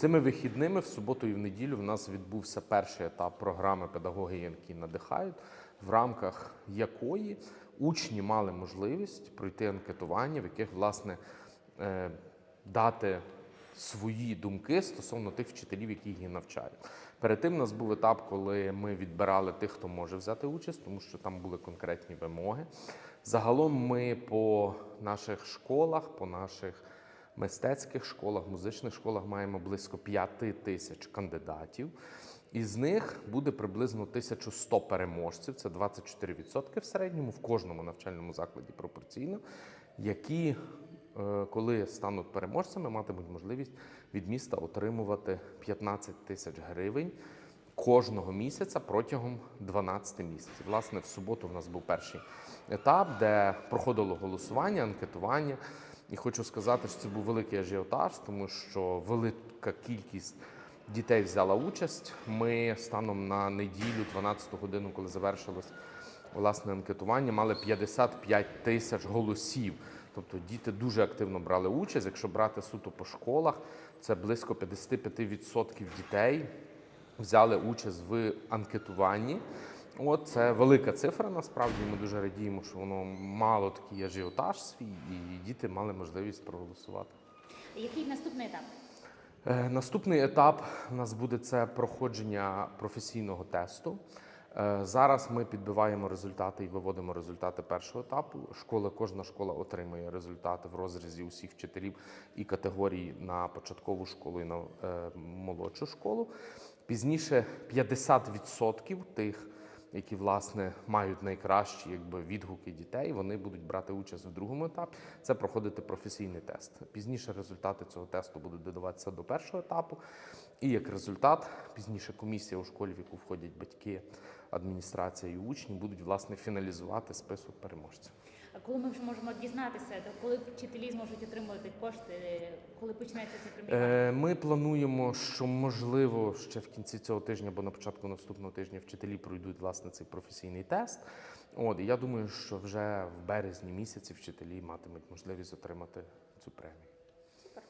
Цими вихідними в суботу і в неділю в нас відбувся перший етап програми Педагоги, які надихають, в рамках якої учні мали можливість пройти анкетування, в яких власне е, дати свої думки стосовно тих вчителів, які їх навчають. Перед тим у нас був етап, коли ми відбирали тих, хто може взяти участь, тому що там були конкретні вимоги. Загалом ми по наших школах, по наших мистецьких школах, музичних школах маємо близько 5 тисяч кандидатів. Із них буде приблизно 1100 переможців, це 24% в середньому в кожному навчальному закладі пропорційно, які, е, коли стануть переможцями, матимуть можливість від міста отримувати 15 тисяч гривень кожного місяця протягом 12 місяців. Власне, в суботу в нас був перший етап, де проходило голосування, анкетування. І хочу сказати, що це був великий ажіотаж, тому що велика кількість дітей взяла участь. Ми станом на неділю, 12 годину, коли завершилось власне анкетування, мали 55 тисяч голосів. Тобто діти дуже активно брали участь. Якщо брати суто по школах, це близько 55% дітей взяли участь в анкетуванні. От це велика цифра. Насправді ми дуже радіємо, що воно мало такий ажіотаж свій, і діти мали можливість проголосувати. Який наступний етап? Е, Наступний етап у нас буде це проходження професійного тесту. Е, Зараз ми підбиваємо результати і виводимо результати першого етапу. Школа, кожна школа отримує результати в розрізі усіх вчителів і категорій на початкову школу і на е, молодшу школу. Пізніше 50% тих, які власне мають найкращі якби, відгуки дітей, вони будуть брати участь в другому етапі. Це проходити професійний тест. Пізніше результати цього тесту будуть додаватися до першого етапу. І як результат, пізніше комісія у школі, в яку входять батьки, адміністрація і учні, будуть власне фіналізувати список переможців. Коли ми вже можемо дізнатися, то коли вчителі зможуть отримувати кошти, коли почнеться це преміювання? Е, Ми плануємо, що можливо ще в кінці цього тижня або на початку наступного тижня вчителі пройдуть власне цей професійний тест. От і я думаю, що вже в березні місяці вчителі матимуть можливість отримати цю премію.